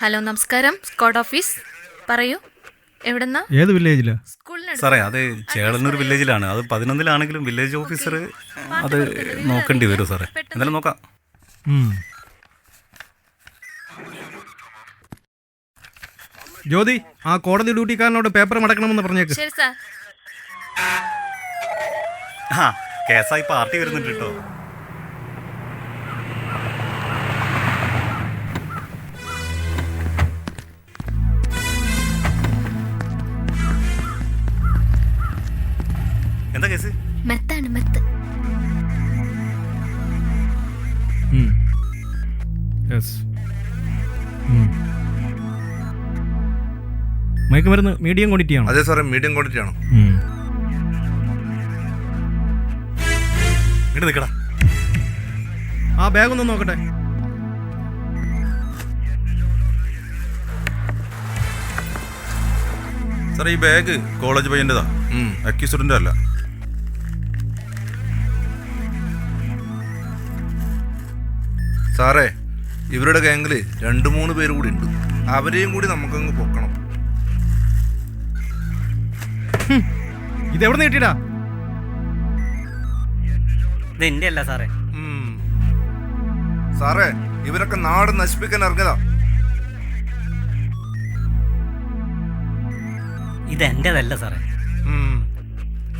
Hello നമസ്കാരം. Squad office പറയൂ. എവിടെന്നാ? ഏത് വില്ലേജിലാ? സ്കൂളിന് സാറേ അത് ചേളന്നൂർ വില്ലേജിലാണ്. അത് പതിനൊന്നിലാണെങ്കിലും വില്ലേജ് ഓഫീസർ അത് നോക്കേണ്ടി വരും സാറേ. എന്തായാലും നോക്കാം. ജ്യോതി ആ കോടതി ഡ്യൂട്ടിക്കാരനോട് പേപ്പർ മടക്കണമെന്ന് പറഞ്ഞേക്ക്. ശരി സാർ. ആ കേസായി പാർട്ടി വരുന്നുണ്ട് കേട്ടോ. എന്താ കേസ്? മെത്താണ് മെത്ത്. മയക്കുമരുന്ന് മീഡിയം ക്വാണ്ടിറ്റി ആണോ? അതെ സാറേ മീഡിയം ക്വാണ്ടിറ്റി ആണ്? ഉം. ഇങ്ങോട്ട് നിൽക്കടാ ആ ബാഗ് ഒന്ന് നോക്കട്ടെ. സാറേ ഈ ബാഗ് കോളേജ് പയ്യന്റെതാ. അക്യൂസ്ഡന്റെ അല്ല. സാറേ ഇവരുടെ ഗാംഗിൽ രണ്ട് മൂന്ന് പേര് കൂടി ഉണ്ട്. അവരെയും കൂടി നമുക്കങ്ങ് പൊക്കണം. ഇതെവിടെ നീട്ടിടാ ഇത് എന്റെ അല്ല സാറേ സാറേ ഇവരൊക്കെ നാട് നശിപ്പിക്കാൻ ഇറങ്ങിയതാ. ഇത് എന്റേതല്ല സാറേ.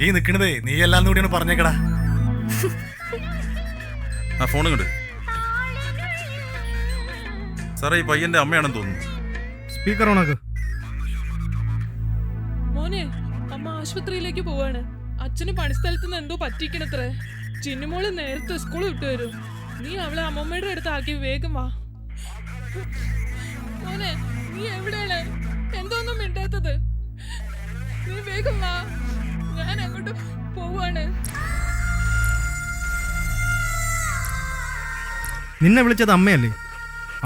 ഈ നിക്കണതേ നീ എല്ലാം കൂടിയാണ് പറഞ്ഞേക്കടാ. ആ ഫോൺ ഇങ്ങോട്ട്. സാറേ ഈ പയ്യന്റെ അമ്മയാണെന്ന് തോന്നുന്നു. സ്പീക്കർ ഓണാക്ക് മോനെ അമ്മ ആശുപത്രിയിലേക്ക് പോവാണ്. അച്ഛന് പണിസ്ഥലത്ത് നിന്ന് എന്തോ പറ്റിക്കണത്രേ ചിന്നുമോൾ നേരത്തെ സ്കൂൾ വിട്ടു വരും. നീ അവളെ അമ്മമ്മയുടെ അടുത്ത് ആക്കി വേഗം വാ. മോനെ നീ എവിടെയാണ്? എന്തോന്നും മിണ്ടാത്തത്. നീ വേഗം വാ. ഞാൻ അങ്ങോട്ട് പോവാണ്. നിന്നെ വിളിച്ചത് അമ്മയല്ലേ?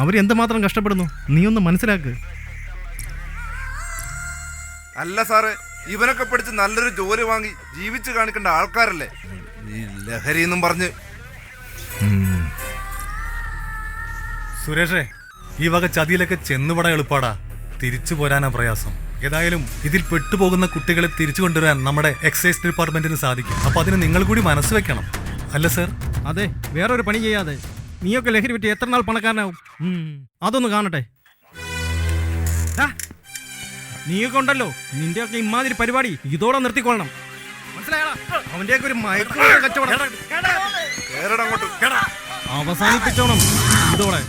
അവർ എന്തുമാത്രം കഷ്ടപ്പെടുന്നു? നീ ഒന്ന് മനസ്സിലാക്ക്. അല്ല സാറേ ഇവനൊക്കെ പഠിച്ച് നല്ലൊരു ജോലി വാങ്ങി ജീവിച്ചു കാണിക്കേണ്ട ആൾക്കാരല്ലേ? ലഹരി എന്നും പറഞ്ഞ്. സുരേഷേ ഈ വക ചതിയിലൊക്കെ ചെന്നുപടാൻ എളുപ്പാടാ. തിരിച്ചു പോരാനാ പ്രയാസം. ഏതായാലും ഇതിൽ പെട്ടുപോകുന്ന കുട്ടികളെ തിരിച്ചു കൊണ്ടുവരാൻ നമ്മുടെ എക്സൈസ് ഡിപ്പാർട്ട്മെന്റിന് സാധിക്കും. അപ്പൊ അതിന് നിങ്ങൾ കൂടി മനസ്സ് വെക്കണം. അല്ല സർ? അതെ വേറൊരു പണി ചെയ്യാതെ. നീയൊക്കെ ലഹരി പറ്റി എത്ര നാൾ പണക്കാരനാവും. അതൊന്ന് കാണട്ടെ. നീയൊക്കെ ഉണ്ടല്ലോ. നിന്റെയൊക്കെ ഇമാതിരി പരിപാടി ഇതോടെ നിർത്തിക്കൊള്ളണം. അവന്റെയൊക്കെ ഒരു കച്ചവടം. അവസാനിപ്പിച്ചോണം. ഇതോടെ.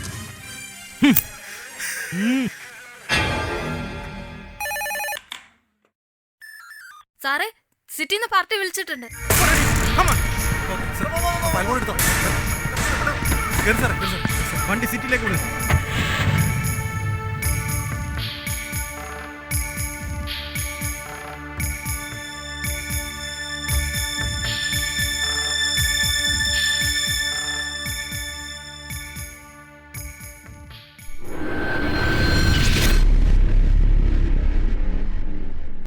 സാറേ സിറ്റിന്ന് പാർട്ടി വിളിച്ചിട്ടുണ്ട്. വണ്ടി സിറ്റിയിലേക്ക് വിട്.